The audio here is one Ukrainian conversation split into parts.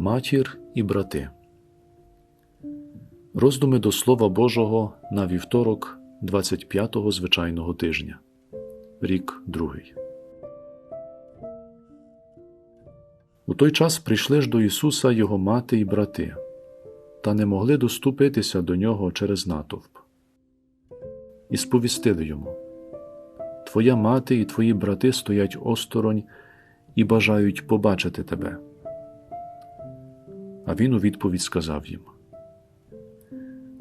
Матір і брати. Роздуми до Слова Божого на вівторок 25-го звичайного тижня. Рік другий. У той час прийшли ж до Ісуса його мати і брати, та не могли доступитися до нього через натовп. І сповістили йому Твоя мати і твої брати стоять осторонь і бажають побачити тебе. А він у відповідь сказав їм: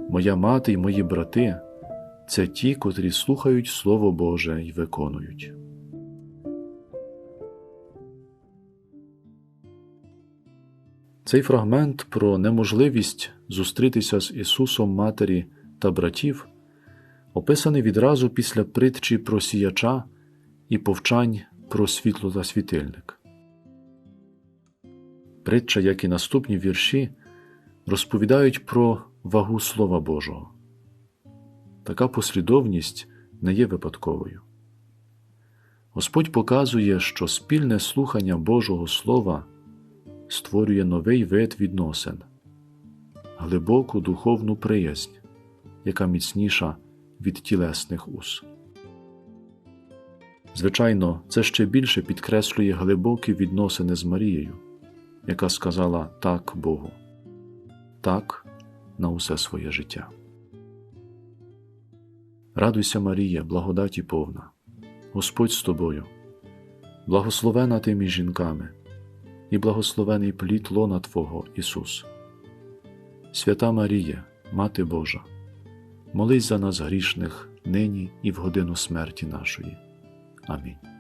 Моя мати й мої брати це ті, котрі слухають Слово Боже й виконують. Цей фрагмент про неможливість зустрітися з Ісусом Матері та братів описаний відразу після притчі про сіяча і повчань про світло та світильник. Притча, як і наступні вірші, розповідають про вагу Слова Божого. Така послідовність не є випадковою. Господь показує, що спільне слухання Божого Слова створює новий вид відносин, глибоку духовну приязнь, яка міцніша від тілесних уз. Звичайно, це ще більше підкреслює глибокі відносини з Марією, яка сказала так Богу, так на усе своє життя. Радуйся, Марія, благодаті повна, Господь з тобою, благословена ти між жінками, і благословений плід лона Твого Ісус. Свята Марія, Мати Божа, молись за нас грішних нині і в годину смерті нашої. Амінь.